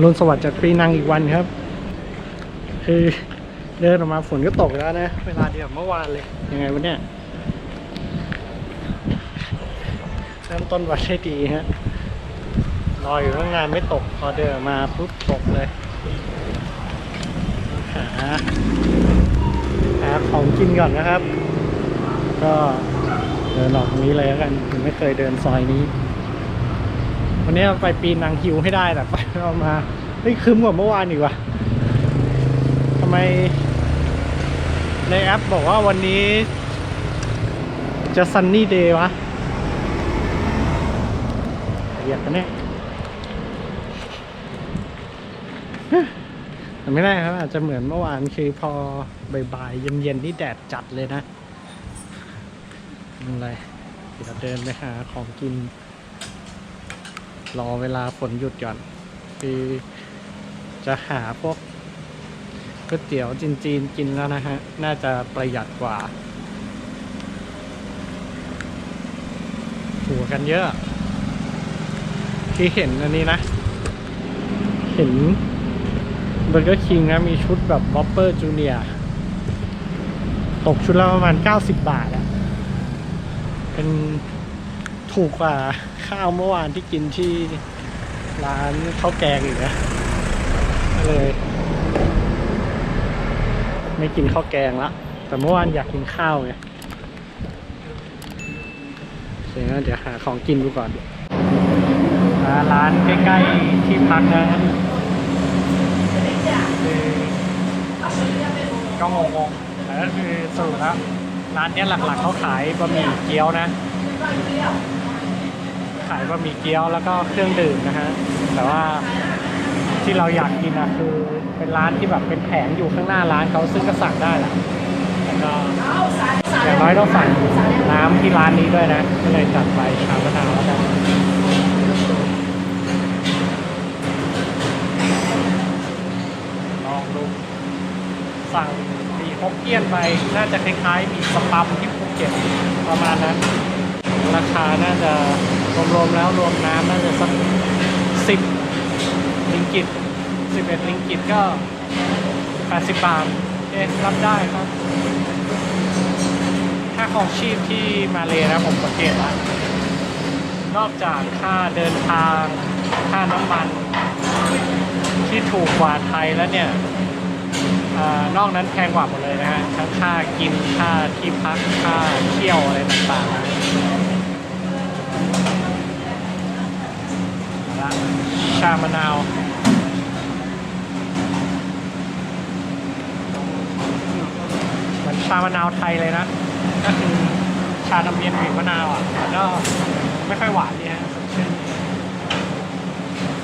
รุนสวัสดิ์จากปีนังอีกวันครับ คือเดินออกมาฝนก็ตกแล้วนะ เวลาเดียวกับเมื่อวานเลย ยังไงวะเนี่ยเริ่มต้นวันได้ดีฮะรออยู่ตั้งานไม่ตกพอเดินออกมาปุ๊บตกเลยหาหาของกินก่อนนะครับ ก็เดินออกตรงนี้เลยแล้วกันผมไม่เคยเดินซอยนี้ วันนี้ไปปีนนางฮิวให้ได้แต่ไปเอามาเฮ้ยคืมกว่าเมื่อวานอีกว่ะทำไม ในแอปบอกว่าวันนี้ จะซันนี่เดย์วะเหยียดกันเนี่ยแต่ไม่ได้ครับอาจจะเหมือนเมื่อวานคือพอบ่ายๆเย็นๆนี่แดดจัดเลยนะอะไรเดี๋ยวเดินไปหาของกิน รอเวลาฝนหยุดก่อนคือจะหาพวกก๋วยเตี๋ยวจีนๆกินแล้วนะฮะ น่าจะประหยัดกว่าหัวกันเยอะ ที่เห็นอันนี้นะ เห็นเบอร์เกอร์คิงนะ มีชุดแบบวอปเปอร์จูเนียตกชุดละประมาณ 90 บาทอะเป็น ถูกกว่าข้าวเมื่อวานที่กินที่ร้านข้าวแกงอีกนะก็เลย ไม่กินข้าวแกงละแต่เมื่อวานอยากกินข้าวไงเดี๋ยวเดี๋ยวหาของกินดูก่อนร้านใกล้ๆที่พักนะก็งงๆแต่ก็คือสรุปแล้วร้านนี้หลักๆเขาขายบะหมี่เกี๊ยวนะายบะหมี่เกี๊ยวแล้วก็เครื่องดื่มนะฮะแต่ว่าที่เราอยากกินอะคือเป็นร้านที่แบบเป็นแผงอยู่ข้างหน้าร้านเขาซึ่งก็สั่งได้แหละแล้วก็อย่างน้อยต้องสั่งน้ำที่ร้านนี้ด้วยนะ ก็เลยจัดไปชามะนาวแล้วกันลองดูสั่งมีฮกเกี้ยนไปน่าจะคล้ายๆมีสปัมที่ภูเก็ตประมาณนั้นราคาน่าจะ รวมๆแล้วรวมน้ำน่าจะสักสิบลิงกิตสิบเอ็ดลิงกิตก็แปดสิบบาทเอ๊ะรับได้ครับค่าของชีพที่มาเลยนะผมสังเกตแล้วนอกจากค่าเดินทางค่าน้ำมันที่ถูกกว่าไทยแล้วเนี่ยอานอกนั้นแพงกว่าหมดเลยนะฮะทั้งค่ากินค่าที่พักค่าเที่ยวอะไรต่างๆ ละ ชามะนาวเหมือนชามะนาวไทยเลยนะก็คือชาน้ำเย็นบีบมะนาวอะแต่ก็ไม่ค่อยหวานดีฮะสดชื่น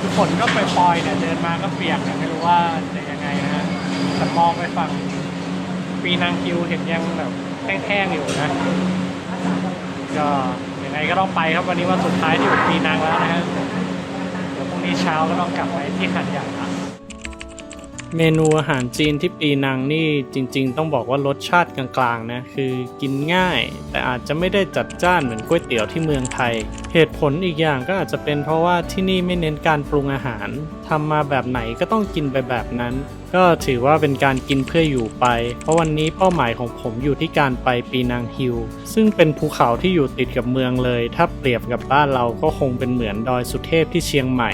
คือฝนก็ปล่อยๆเนี่ยเดินมาก็เปียกเนี่ยไม่รู้ว่าจะยังไงนะฮะแต่มองไปฝั่งปีนางคิวเห็นยังแบบแห้งๆอยู่นะ ก็ยังไงก็ต้องไปครับวันนี้วันสุดท้ายที่ปีนังแล้วนะฮะ ที่เช้าก็ต้องกลับไปที่หันใหญ่ละเมนูอาหารจีนที่ปีนังนี่จริงๆ ต้องบอกว่ารสชาติกลางๆนะคือกินง่าย แต่อาจจะไม่ได้จัดจ้านเหมือนก๋วยเตี๋ยวที่เมืองไทย เหตุผลอีกอย่างก็อาจจะเป็นเพราะว่าที่นี่ไม่เน้นการปรุงอาหารทำมาแบบไหนก็ต้องกินไปแบบนั้น ก็ถือว่าเป็นการกินเพื่ออยู่ไป เพราะวันนี้เป้าหมายของผมอยู่ที่การไปปีนังฮิลซึ่งเป็นภูเขาที่อยู่ติดกับเมืองเลย ถ้าเปรียบกับบ้านเราก็คงเป็นเหมือนดอยสุเทพที่เชียงใหม่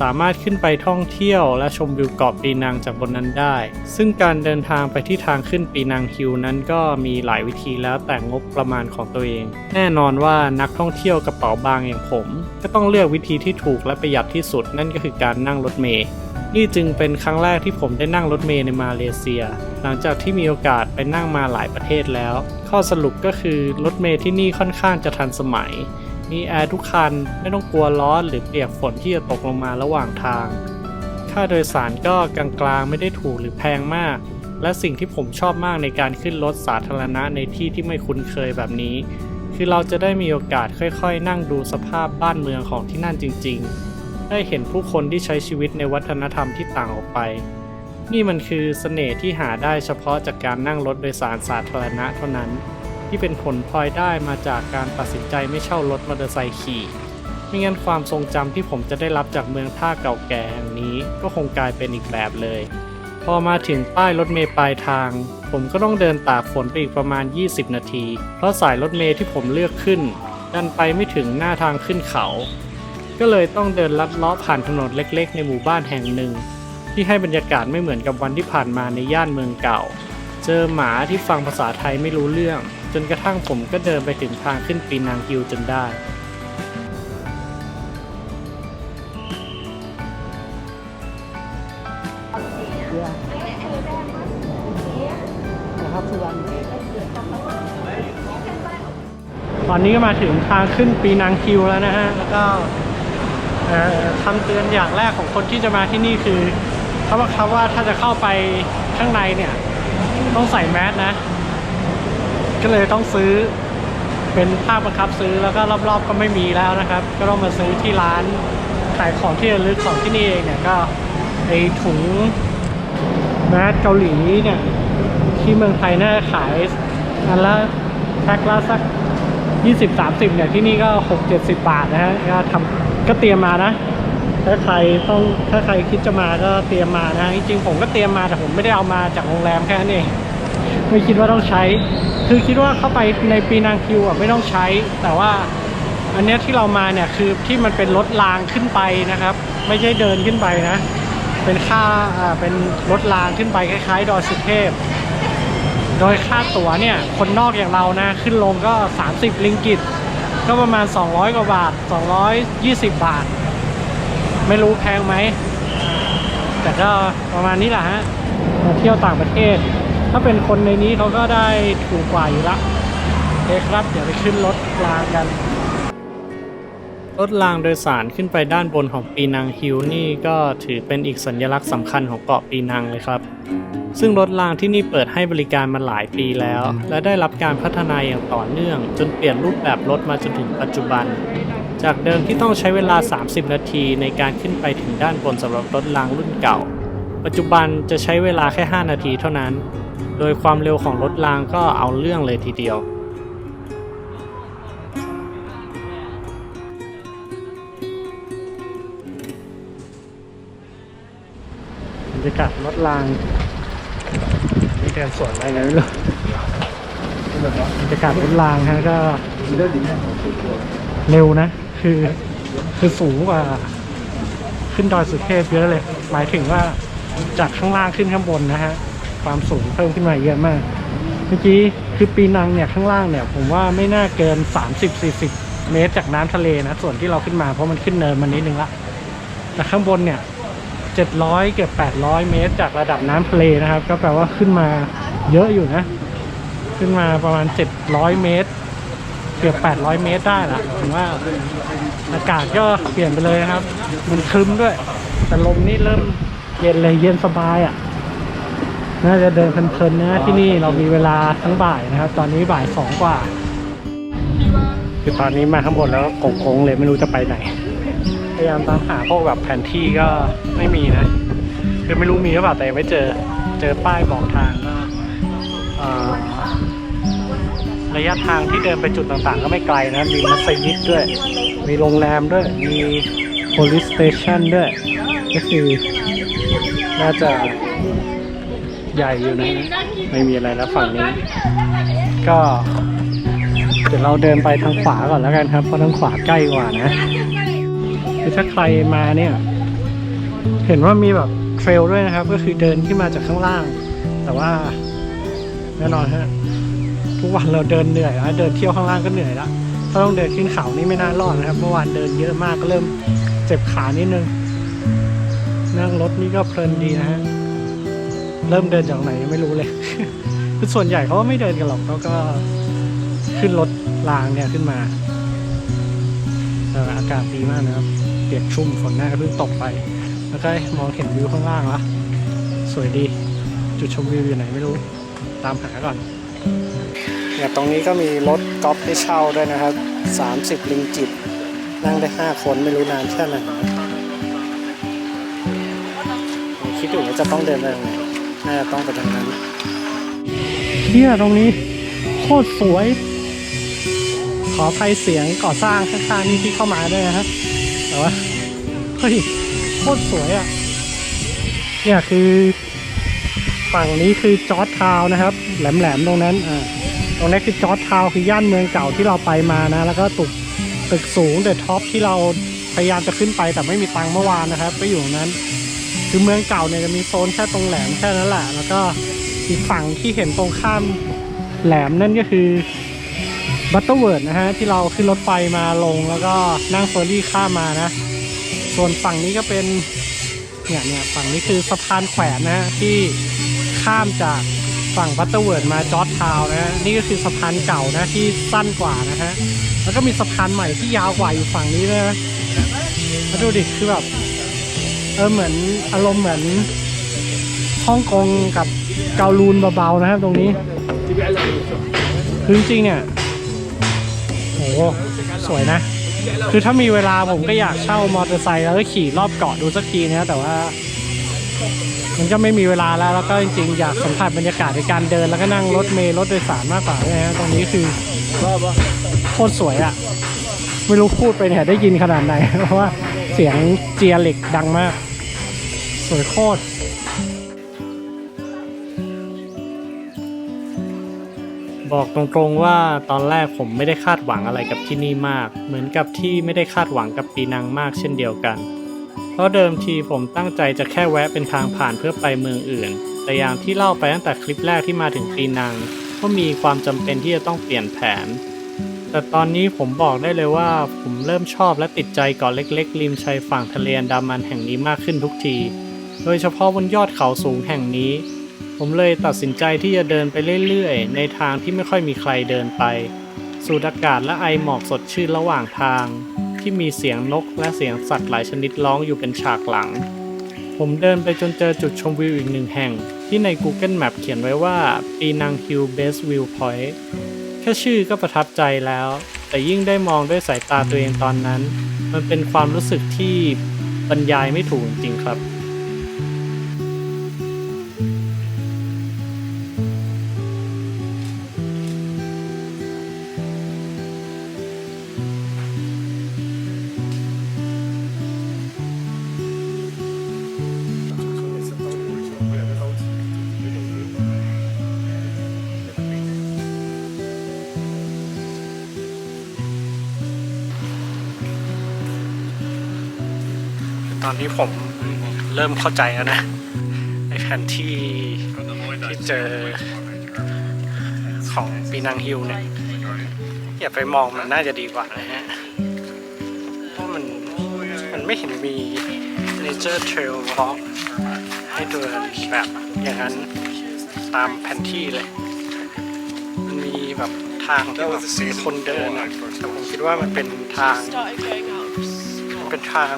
สามารถขึ้นไปท่องเที่ยวและชมวิวเกาะปีนังจากบนนั้นได้ ซึ่งการเดินทางไปที่ทางขึ้นปีนังฮิลนั้นก็มีหลายวิธีแล้วแต่งบประมาณของตัวเอง แน่นอนว่านักท่องเที่ยวกระเป๋าบางอย่างผม ก็ต้องเลือกวิธีที่ถูกและประหยัดที่สุดนั่นก็คือการนั่งรถเมล์นี่จึงเป็นครั้งแรกที่ผมได้นั่งรถเมล์ในมาเลเซีย หลังจากที่มีโอกาสไปนั่งมาหลายประเทศแล้ว ข้อสรุปก็คือรถเมล์ที่นี่ค่อนข้างจะทันสมัย มีแอร์ทุกคันไม่ต้องกลัวร้อนหรือเปียกฝนที่จะตกลงมาระหว่างทาง ค่าโดยสารก็กลางๆไม่ได้ถูกหรือแพงมาก และสิ่งที่ผมชอบมากในการขึ้นรถสาธารณะในที่ที่ไม่คุ้นเคยแบบนี้ คือเราจะได้มีโอกาสค่อยๆ นั่งดูสภาพบ้านเมืองของที่นั่นจริง ๆ ได้เห็นผู้คนที่ใช้ชีวิตในวัฒนธรรมที่ต่างออกไป นี่มันคือเสน่ห์ที่หาได้เฉพาะจากการนั่งรถโดยสารสาธารณะเท่านั้น ที่เป็นผลพลอยได้มาจากการตัดสินใจไม่เช่ารถมอเตอร์ไซค์ขี่ไม่งั้นความทรงจำที่ผมจะได้รับจากเมืองท่าเก่าแก่แห่งนี้ก็คงกลายเป็นอีกแบบเลย พอมาถึงป้ายรถเมล์ปลายทาง ผมก็ต้องเดินตากฝนไปอีกประมาณ 20 นาที เพราะสายรถเมล์ที่ผมเลือกขึ้น ดันไปไม่ถึงหน้าทางขึ้นเขา ก็เลยต้องเดินลัดเลาะผ่านถนนเล็ก ๆ ในหมู่บ้านแห่งหนึ่ง ที่ให้บรรยากาศไม่เหมือนกับวันที่ผ่านมาในย่านเมืองเก่า เจอหมาที่ฟังภาษาไทยไม่รู้เรื่อง จนกระทั่งผมก็เดินไปถึงทางขึ้นปีนางฮิวจนได้ ตอนนี้ก็มาถึงทางขึ้นปีนังคิวแล้วนะฮะ แล้วก็คำเตือนอย่างแรกของคนที่จะมาที่นี่คือเขาบอกครับว่าถ้าจะเข้าไปข้างในเนี่ย ต้องใส่แมสนะ ก็เลยต้องซื้อเป็นภาคบังคับซื้อแล้วก็รอบๆก็ไม่มีแล้วนะครับ ก็ต้องมาซื้อที่ร้านขายของที่ระลึกของที่นี่เองเนี่ยก็ไอถุงแมสเกาหลีเนี่ยที่เมืองไทยน่าขายอันละแพ็คละสัก 20 30เนี่ยที่นี่ก็ 6 70 บาทนะฮะก็ทำก็เตรียมมานะ ถ้าใครต้องถ้าใครคิดจะมาก็เตรียมมานะจริงๆผมก็เตรียมมาแต่ผมไม่ได้เอามาจากโรงแรมแค่นั้นเอง ไม่คิดว่าต้องใช้ คือคิดว่าเข้าไปในปีนางคิวอะไม่ต้องใช้ แต่ว่าอันนี้ที่เรามาเนี่ยคือที่มันเป็นรถรางขึ้นไปนะครับ ไม่ใช่เดินขึ้นไปนะ เป็นค่าอ่าเป็นรถรางขึ้นไปคล้ายๆ ดอยสุเทพ โดยค่าตั๋วเนี่ยคนนอกอย่างเรานะขึ้นลงก็ 30 ลิงกิต ก็ประมาณ 200 กว่าบาท 220 บาท ไม่รู้แพงไหมแต่ก็ประมาณนี้แหละฮะมาเที่ยวต่างประเทศ ถ้าเป็นคนในนี้เขาก็ได้ถูกกว่าอยู่ละโอคครับ เดี๋ยวไปขึ้นรถรางกัน รถรางโดยสารขึ้นไปด้านบนของปีนังฮิลนี่ก็ถือเป็นอีกสัญลักษณ์สำคัญของเกาะปีนังเลยครับ ซึ่งรถรางที่นี่เปิดให้บริการมาหลายปีแล้ว และได้รับการพัฒนาอย่างต่อเนื่อง จนเปลี่ยนรูปแบบรถมาจนถึงปัจจุบัน จากเดิมที่ต้องใช้เวลา 30 นาทีในการขึ้นไปถึงด้านบนสำหรับรถรางรุ่นเก่า ปัจจุบันจะใช้เวลาแค่ 5 นาทีเท่านั้น โดยความเร็วของรถรางก็เอาเรื่องเลยทีเดียว บรรยากาศรถรางนี่เดินสวนอะไรกันไม่รู้บรรยากาศรถรางฮะก็เร็วนะ คือคือสูงกว่า ขึ้นดอยสุเทพเยอะเลย หมายถึงว่าจากข้างล่างขึ้นข้างบนนะฮะ ความสูงเพิ่มขึ้นมาเยอะมาก เมื่อกี้คือปีนังเนี่ยข้างล่างเนี่ย ผมว่าไม่น่าเกิน 30-40 เมตรจากน้ำทะเลนะ ส่วนที่เราขึ้นมาเพราะมันขึ้นเนินมานิดนึงละแต่ข้างบนเนี่ย 700 เกือบ 800 เมตรจากระดับน้ำทะเลนะครับ ก็แปลว่าขึ้นมาเยอะอยู่นะ ขึ้นมาประมาณ 700 เมตร เกือบ 800 เมตรได้ละผมว่าอากาศก็เปลี่ยนไปเลยนะครับ มันครึ้มด้วย แต่ลมนี่เริ่มเย็นเลยเย็นสบายอะ น่าจะเดินเพลินๆนะที่นี่เรามีเวลาทั้งบ่ายนะครับ ตอนนี้บ่ายสองกว่า คือตอนนี้มาข้างบนแล้วก็โกงๆเลยไม่รู้จะไปไหน พยายามตามหาพวกแบบแผนที่ก็ไม่มีนะ คือไม่รู้มีหรือเปล่าแต่ไม่เจอเจอป้ายบอกทางก็ระยะทางที่เดินไปจุดต่างๆ ก็ไม่ไกลนะ มีมัสยิดด้วย มีโรงแรมด้วย มี police station ด้วย ก็คือ น่าจะ ใหญ่อยู่นะไม่มีอะไรแล้วฝั่งนี้ ก็ เดี๋ยวเราเดินไปทางขวาก่อนแล้วกันครับ เพราะทางขวาใกล้กว่านะคือถ้าใครมาเนี่ย เห็นว่ามีแบบเทรลด้วยนะครับ ก็คือเดินขึ้นมาจากข้างล่าง แต่ว่าแน่นอนฮะทุกวันเราเดินเหนื่อยนะเดินเที่ยวข้างล่างก็เหนื่อยล้วถ้าต้องเดินขึ้นเขานี่ไม่น่ารอดนะครับ เมื่อวานเดินเยอะมากก็เริ่มเจ็บขานิดนึง นั่งรถนี่ก็เพลินดีนะฮะ เริ่มเดินจากไหนยังไม่รู้เลยคือส่วนใหญ่เขาไม่เดินกันหรอกเขาก็ขึ้นรถรางเนี่ยขึ้นมาอากาศดีมากนะครับ เปียกชุ่มฝนหน่าจะเพิ่งตกไป แล้วก็มองเห็นวิวข้างล่างละสวยดี จุดชมวิวอยู่ไหนไม่รู้ ตามหาก่อนเนี่ยตรงนี้ก็มีรถกอล์ฟให้เช่าด้วยนะครับ 30 ลิงกิต นั่งได้ 5 คนไม่รู้นานแค่ไหนคิดอยู่ว่าจะต้องเดินไปทางไหน น่าจะต้องไปทางนั้นเที่ยตรงนี้โคตรสวย ขออภัยเสียงก่อสร้างข้างๆนี่ที่เข้ามาด้วยนะครับแต่ว่าเฮ้ยโคตรสวยอะ่ะ เนี่ยคือฝั่งนี้คือจอร์ดทาวนะครับ แหลมๆตรงนั้นอ่าตรงนี้คือจอร์ดทาวคือย่านเมืองเก่าที่เราไปมานะ แล้วก็ตึกตึกสูงเดอะท็อปที่เราพยายามจะขึ้นไปแต่ไม่มีตังค์เมื่อวานนะครับ ก็อยู่ตรงนั้น คือเมืองเก่าเนี่ยจะมีโซนแค่ตรงแหลมแค่นั้นแหละ แล้วก็อีกฝั่งที่เห็นตรงข้ามแหลมนั่นก็คือบัตเตอร์เวิร์ดนะฮะที่เราขึ้นรถไฟมาลงแล้วก็นั่งเฟอร์รี่ข้ามมานะ ส่วนฝั่งนี้ก็เป็นเนี่ยเนี่ยฝั่งนี้คือสะพานแขวนนะฮะที่ข้ามจากฝั่งบัตเตอร์เวิร์ดมาจอร์ดทาวน์นะฮะนี่ก็คือสะพานเก่านะที่สั้นกว่านะฮะแล้วก็มีสะพานใหม่ที่ยาวกว่าอยู่ฝั่งนี้ด้วยนะมาดูดิคือแบบ เออเหมือนอารมณ์เหมือนฮ่องกงกับเกาลูนเบาๆนะครับตรงนี้คือจริงๆเนี่ยโหสวยนะ คือถ้ามีเวลาผมก็อยากเช่ามอเตอร์ไซค์แล้วก็ขี่รอบเกาะดูสักทีนะแต่ว่า มันก็ไม่มีเวลาแล้วแล้วก็จริงๆอยากสัมผัสบรรยากาศในการเดินแล้วก็นั่งรถเมล์รถโดยสารมากกว่าด้วยนะตรงนี้คือโคตรสวยอะ่ะไม่รู้พูดไปเนี่ยได้ยินขนาดไหนเพราะว่าเสียงเจียเหล็กดังมาก สวยโคตรบอกตรงๆว่าตอนแรกผมไม่ได้คาดหวังอะไรกับที่นี่มาก เหมือนกับที่ไม่ได้คาดหวังกับปีนังมากเช่นเดียวกัน เพราะเดิมทีผมตั้งใจจะแค่แวะเป็นทางผ่านเพื่อไปเมืองอื่น แต่อย่างที่เล่าไปตั้งแต่คลิปแรกที่มาถึงปีนัง ก็มีความจำเป็นที่จะต้องเปลี่ยนแผน แต่ตอนนี้ผมบอกได้เลยว่าผมเริ่มชอบและติดใจเกาะเล็กๆริมชายฝั่งทะเลอันดามันแห่งนี้มากขึ้นทุกที โดยเฉพาะบนยอดเขาสูงแห่งนี้ ผมเลยตัดสินใจที่จะเดินไปเรื่อยๆ ในทางที่ไม่ค่อยมีใครเดินไป สูดอากาศและไอหมอกสดชื่นระหว่างทาง ที่มีเสียงนกและเสียงสัตว์หลายชนิดร้องอยู่เป็นฉากหลัง ผมเดินไปจนเจอจุดชมวิวอีกหนึ่งแห่ง ที่ใน Google Map เขียนไว้ว่าปีนังฮิลเบสวิวพอยต์แค่ชื่อก็ประทับใจแล้ว แต่ยิ่งได้มองด้วยสายตาตัวเองตอนนั้น มันเป็นความรู้สึกที่บรรยายไม่ถูกจริงๆครับ ผมเริ่มเข้าใจแล้วนะในแผนที่ที่เจอของปีนังฮิลเนี่ย อย่าไปมองมันน่าจะดีกว่านะฮะเพราะมันมันไม่เห็นมี nature trail walk ให้เดินแบบอย่างนั้นตามแผนที่เลย มันมีแบบทางที่แบบมีคนเดินแต่ผมคิดว่ามันเป็นทางเป็นทาง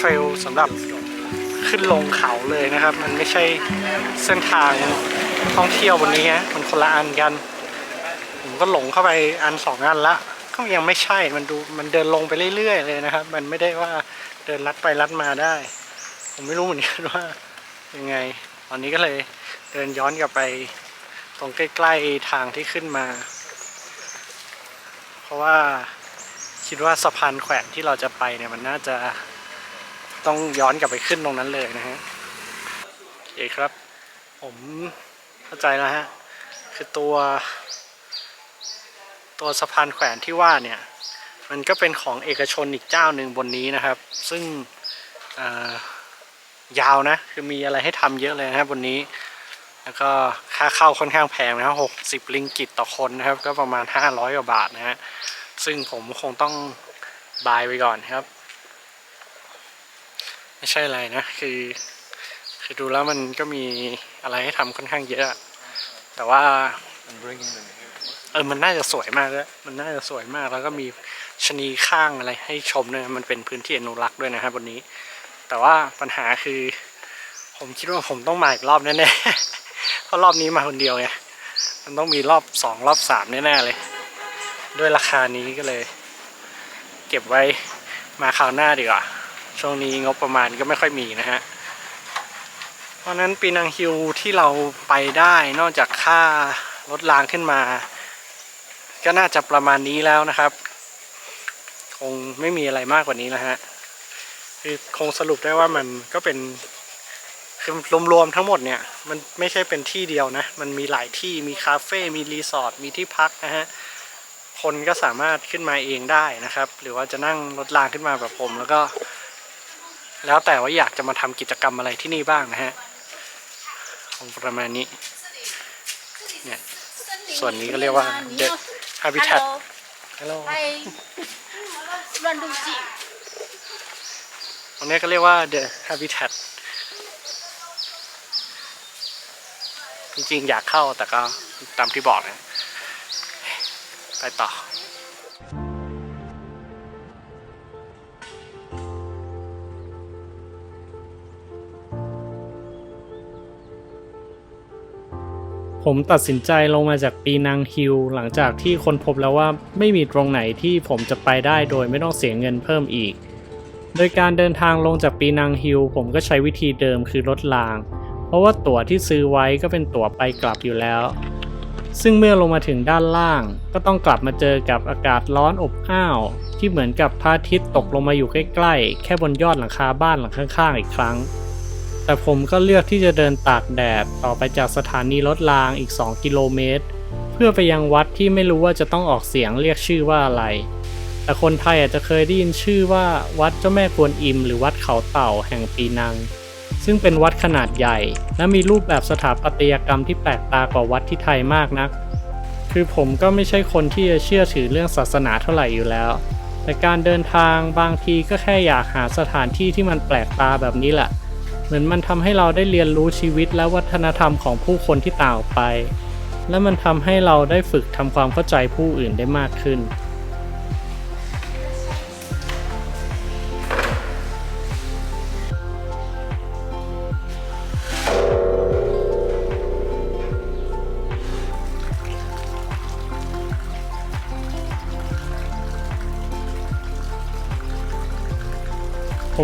เทรลสำหรับขึ้นลงเขาเลยนะครับ มันไม่ใช่เส้นทางท่องเที่ยวบนนี้ฮะมันคนละอันกัน ผมก็หลงเข้าไปอันสองอันละก็ยังไม่ใช่มันดูมันเดินลงไปเรื่อย ๆ เลยนะครับ มันไม่ได้ว่าเดินลัดไปลัดมาได้ ผมไม่รู้เหมือนกันว่ายังไง ตอนนี้ก็เลยเดินย้อนกลับไปตรงใกล้ ๆ ทางที่ขึ้นมา เพราะว่าคิดว่าสะพานแขวนที่เราจะไปเนี่ยมันน่าจะ ต้องย้อนกลับไปขึ้นตรงนั้นเลยนะฮะโอครับ ผมเข้าใจแล้วฮะ คือตัว ตัวสะพานแขวนที่ว่าเนี่ย มันก็เป็นของเอกชนอีกเจ้าหนึ่งบนนี้นะครับ ซึ่งายาวนะ คือมีอะไรให้ทำเยอะเลยนะบบนนี้ แล้วก็ค่าเข้าค่อนข้างแพงนะครับหกสิบลิงกิตต่อคนนะครับ ก็ประมาณห้าร้อยกว่าบาทนะฮะ ซึ่งผมคงต้องบายไปก่อนครับ ไม่ใช่อะไรนะ คือ คือดูแล้วมันก็มีอะไรให้ทำค่อนข้างเยอะ แต่ว่าเออมันน่าจะสวยมากเลยมันน่าจะสวยมากแล้วก็มีชะนีข้างอะไรให้ชมด้วยมันเป็นพื้นที่อนุรักษ์ด้วยนะครับบนนี้ แต่ว่าปัญหาคือ ผมคิดว่าผมต้องมาอีกรอบแน่ๆเพราะรอบนี้มาคนเดียวไงมันต้องมีรอบสองรอบสามแน่ๆเลย ด้วยราคานี้ก็เลย เก็บไว้มาคราวหน้าดีกว่า ช่วงนี้งบประมาณก็ไม่ค่อยมีนะฮะ เพราะนั้นปีนังฮิวที่เราไปได้นอกจากค่ารถรางขึ้นมา ก็น่าจะประมาณนี้แล้วนะครับ คงไม่มีอะไรมากกว่านี้นะฮะ คือคงสรุปได้ว่ามันก็เป็นคือรวมๆทั้งหมดเนี่ยมันไม่ใช่เป็นที่เดียวนะ มันมีหลายที่มีคาเฟ่มีรีสอร์ทมีที่พักนะฮะคนก็สามารถขึ้นมาเองได้นะครับ หรือว่าจะนั่งรถรางขึ้นมาแบบผมแล้วก็ แล้วแต่ว่าอยากจะมาทำกิจกรรมอะไรที่นี่บ้างนะฮะประมาณนี้เนี่ยส่วนนี้ก็เรียกว่าเดฮาบิทัตฮัลโหลรันดูจิตรงนี้ก็เรียกว่าเดฮาบิทัตจริงๆอยากเข้าแต่ก็ตามที่บอกเนะไปต่อ ผมตัดสินใจลงมาจากปีนังฮิลหลังจากที่คนพบแล้วว่าไม่มีตรงไหนที่ผมจะไปได้โดยไม่ต้องเสียเงินเพิ่มอีก โดยการเดินทางลงจากปีนังฮิลผมก็ใช้วิธีเดิมคือรถราง เพราะว่าตั๋วที่ซื้อไว้ก็เป็นตั๋วไปกลับอยู่แล้ว ซึ่งเมื่อลงมาถึงด้านล่าง ก็ต้องกลับมาเจอกับอากาศร้อนอบอ้าว ที่เหมือนกับพระอาทิตย์ตกลงมาอยู่ใกล้ๆ แค่บนยอดหลังคาบ้านหลังข้างๆ อีกครั้ง แต่ผมก็เลือกที่จะเดินตากแดดต่อไปจากสถานีรถรางอีก 2 กิโลเมตร เพื่อไปยังวัดที่ไม่รู้ว่าจะต้องออกเสียงเรียกชื่อว่าอะไร แต่คนไทยอาจจะเคยได้ยินชื่อว่าวัดเจ้าแม่กวนอิม หรือวัดเขาเต่าแห่งปีนัง ซึ่งเป็นวัดขนาดใหญ่ และมีรูปแบบสถาปัตยกรรมที่แปลกตากว่าวัดที่ไทยมากนัก คือผมก็ไม่ใช่คนที่จะเชื่อถือเรื่องศาสนาเท่าไหร่อยู่แล้ว แต่การเดินทางบางทีก็แค่อยากหาสถานที่ที่มันแปลกตาแบบนี้แหละ เหมือนมันทำให้เราได้เรียนรู้ชีวิตและวัฒนธรรมของผู้คนที่ต่างออกไป และมันทำให้เราได้ฝึกทำความเข้าใจผู้อื่นได้มากขึ้น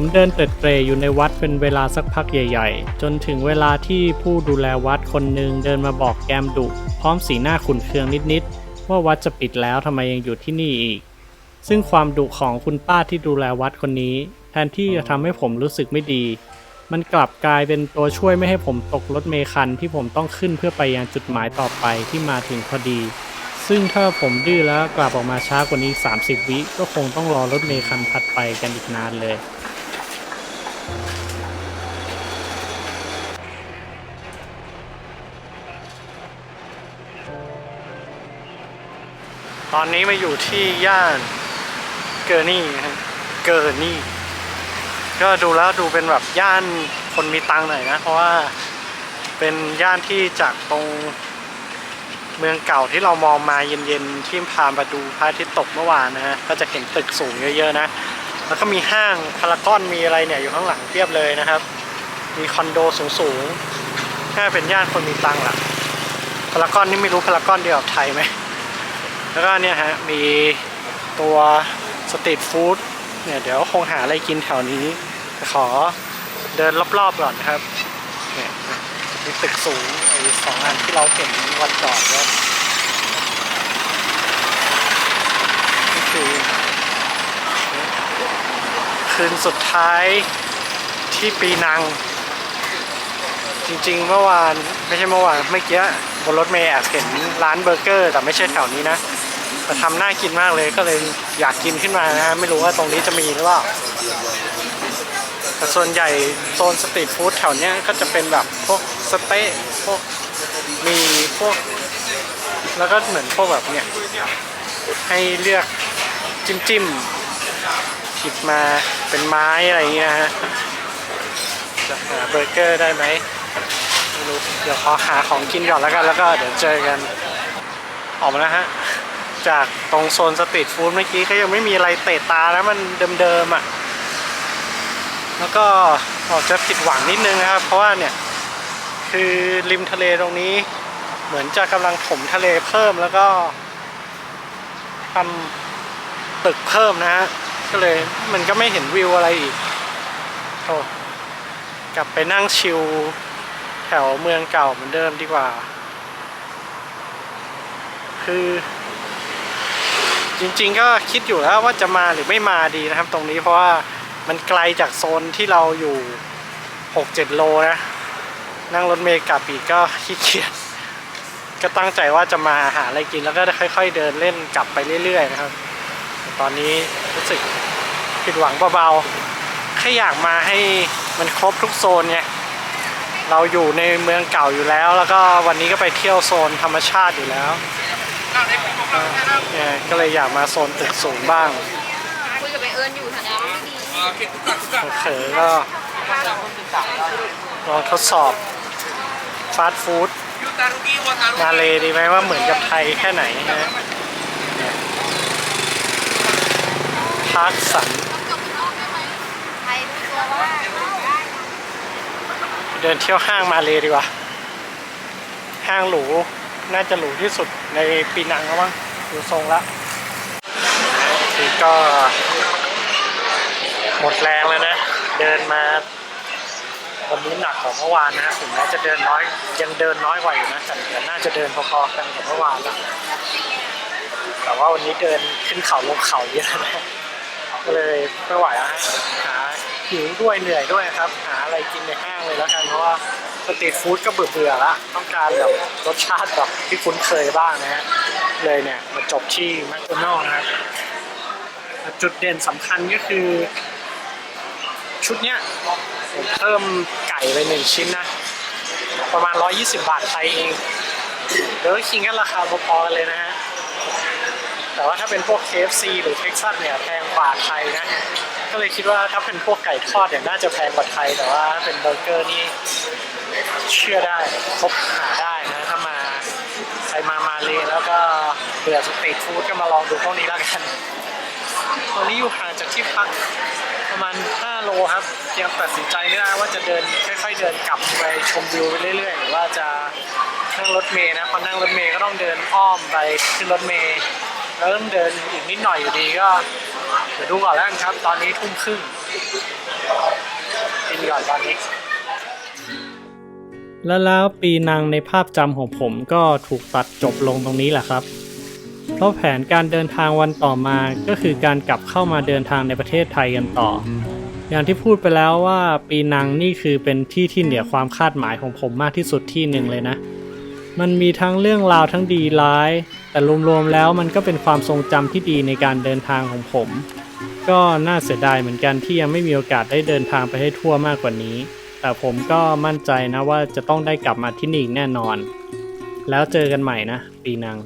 ผมเดินเตร็ดเตรอยู่ในวัดเป็นเวลาสักพักใหญ่ ๆ จนถึงเวลาที่ผู้ดูแลวัดคนหนึ่งเดินมาบอกแกมดุพร้อมสีหน้าขุนเคืองนิดๆ ว่าวัดจะปิดแล้วทำไมยังอยู่ที่นี่อีก ซึ่งความดุของคุณป้าที่ดูแลวัดคนนี้ แทนที่จะทำให้ผมรู้สึกไม่ดี มันกลับกลายเป็นตัวช่วยไม่ให้ผมตกรถเมคันที่ผมต้องขึ้นเพื่อไปยังจุดหมายต่อไปที่มาถึงพอดีซึ่งถ้าผมดื้อแล้วกลับออกมาช้ากว่านี้ 30 วิก็คงต้องรอรถเมล์คันถัดไปกันอีกนานเลย ตอนนี้มาอยู่ที่ย่านเกอร์นี่นะฮะเกอร์นี่ ก็ดูแล้วดูเป็นแบบย่านคนมีตังค์หน่อยนะ เพราะว่าเป็นย่านที่จากตรงเมืองเก่าที่เรามองมาเย็นๆที่พามาดูพระอาทิตย์ตกเมื่อวานนะฮะก็จะเห็นตึกสูงเยอะๆนะ แล้วก็มีห้างพารากอนมีอะไรเนี่ยอยู่ข้างหลังเทียบเลยนะครับ มีคอนโดสูงๆแค่าเป็นย่านคนมีตังค์ล่ะพารากอนนี่ไม่รู้พารากอนเดียวกับไทยไหมแล้วก็เนี่ยฮะมีตัวสตรีทฟู้ดเนี่ยเดี๋ยวคงหาอะไรกินแถวนี้ขอเดินรอบๆก่อนนะครับเนี่ยมีตึกสูงไอ้สองอันที่เราเห็นวันก่อนแล้วนี่คือ คืนสุดท้ายที่ปีนัง จริงๆเมื่อวานไม่ใช่เมื่อวานเมื่อกี้บนรถเมล์แอบเห็นร้านเบอร์เกอร์ แต่ไม่ใช่แถวนี้นะแต่ทำน่ากินมากเลยก็เลยอยากกินขึ้นมานะฮะไม่รู้ว่าตรงนี้จะมีหรือเปล่าแต่ส่วนใหญ่โซนสตรีทฟู้ดแถวเนี้ยก็จะเป็นแบบพวกสเต๊ะพวกมีพวก แล้วก็เหมือนพวกแบบเนี่ยให้เลือกจิ้มจิ้ม หยิบมาเป็นไม้อะไรอย่างเงี้ยฮะจะหาเบอร์เกอร์ได้ไหมไม่รู้เดี๋ยวขอหาของกินก่อนแล้วกันแล้วก็เดี๋ยวเจอกันออกมาแล้วฮะจากตรงโซนสตรีทฟู้ดเมื่อกี้ก็ยังไม่มีอะไรเตะตาแล้วมันเดิมๆอะ แล้วก็ออกจะผิดหวังนิดนึงนะครับ เพราะว่าเนี่ย คือริมทะเลตรงนี้ เหมือนจะกำลังถมทะเลเพิ่มแล้วก็ทำตึกเพิ่มนะฮะ ก็เลย มันก็ไม่เห็นวิวอะไรอีกโอ้กลับไปนั่งชิลแถวเมืองเก่าเหมือนเดิมดีกว่า คือ จริงๆก็คิดอยู่แล้วว่าจะมาหรือไม่มาดีนะครับ ตรงนี้เพราะว่ามันไกลจากโซนที่เราอยู่6-7โลนะ นั่งรถเมล์กลับอีกก็ขี้เกียจก็ตั้งใจว่าจะมาหาอะไรกินแล้วก็ค่อย ๆ เดินเล่นกลับไปเรื่อยๆนะครับ ต่ตอนนี้รู้สึกผิดหวังเบาๆแค่อยากมาให้มันครบทุกโซนไงเราอยู่ในเมืองเก่าอยู่แล้ว แล้วก็วันนี้ก็ไปเที่ยวโซนธรรมชาติอยู่แล้วเออเนี่ยก็เลยอยากมาโซนตึกสูงบ้างคุยกับไอเอิญอยู่ทางนี้ไม่ดีเผลอๆก็ลองทดสอบฟาสต์ฟู้ดมาเลดีไหมว่าเหมือนกับไทยแค่ไหนนะเนี่ย พาร์คสันไทยรู้ตัวว่าเดินเที่ยวห้างมาเลยดีกว่า ห้างหรู น่าจะหรูที่สุดในปีนังแล้วมั้งดูทรงละนี่ก็ หมดแรงแล้วนะ เดินมาวันนี้หนักกว่าเมื่อวานนะถึงแม้จะเดินน้อยยังเดินน้อยกว่าอยู่นะแต่เดี๋ยวน่าจะเดินพอๆกันกับเมื่อวานแล้วแต่ว่าวันนี้เดินขึ้นเขาลงเขาเยอะนะ ก็เลยไม่ไหวแล้วหาหิวด้วยเหนื่อยด้วยครับ หาอะไรกินในห้างเลยแล้วกันเพราะว่าสตรีทฟู้ดก็เบื่อเบื่อละต้องการแบบรสชาติแบบที่คุ้นเคยบ้างนะฮะเลยเนี่ยมาจบที่แมคโดนัลล์นะครับจุดเด่นสำคัญก็คือ ชุดเนี้ยผมเพิ่มไก่ไปหนึ่งชิ้นนะ ประมาณ 120 บาทไทยเองเดอร์คิงก็ราคาพอๆกันเลยนะฮะ แต่ว่าถ้าเป็นพวก KFC หรือเท็กซัสเนี่ยแพงกว่าไทยนะ ก็เลยคิดว่าถ้าเป็นพวกไก่ทอดเนี่ยน่าจะแพงกว่าไทย แต่ว่าถ้าเป็นเบอร์เกอร์นี่เชื่อได้คบหาได้นะถ้ามาใครมามาเลยแล้วก็เบื่อสตรีทฟู้ดก็มาลองดูพวกนี้แล้วกันตอนนี้อยู่ห่างจากที่พักประมาณ 5 โลครับยังตัดสินใจไม่ได้ว่าจะเดินค่อยๆเดินกลับไปชมวิวไปเรื่อยๆ หรือว่าจะนั่งรถเมล์นะพอนั่งรถเมล์ก็ต้องเดินอ้อมไปขึ้นรถเมล์ แล้วต้องเดินอีกนิดหน่อยอยู่ดีก็เดี๋ยวดูก่อนแล้วกันครับ ตอนนี้ทุ่มครึ่งกินก่อนตอนนี้ และแล้วปีนังในภาพจำของผมก็ถูกตัดจบลงตรงนี้แหละครับ เพราะแผนการเดินทางวันต่อมาก็คือการกลับเข้ามาเดินทางในประเทศไทยกันต่อ อย่างที่พูดไปแล้วว่าปีนังนี่คือเป็นที่ที่เหนือความคาดหมายของผมมากที่สุดที่หนึ่งเลยนะ มันมีทั้งเรื่องราวทั้งดีร้าย แต่รวมๆแล้วมันก็เป็นความทรงจำที่ดีในการเดินทางของผม ก็น่าเสียดายเหมือนกันที่ยังไม่มีโอกาสได้เดินทางไปให้ทั่วมากกว่านี้ แต่ผมก็มั่นใจนะว่าจะต้องได้กลับมาที่นี่อีกแน่นอน แล้วเจอกันใหม่นะปีนัง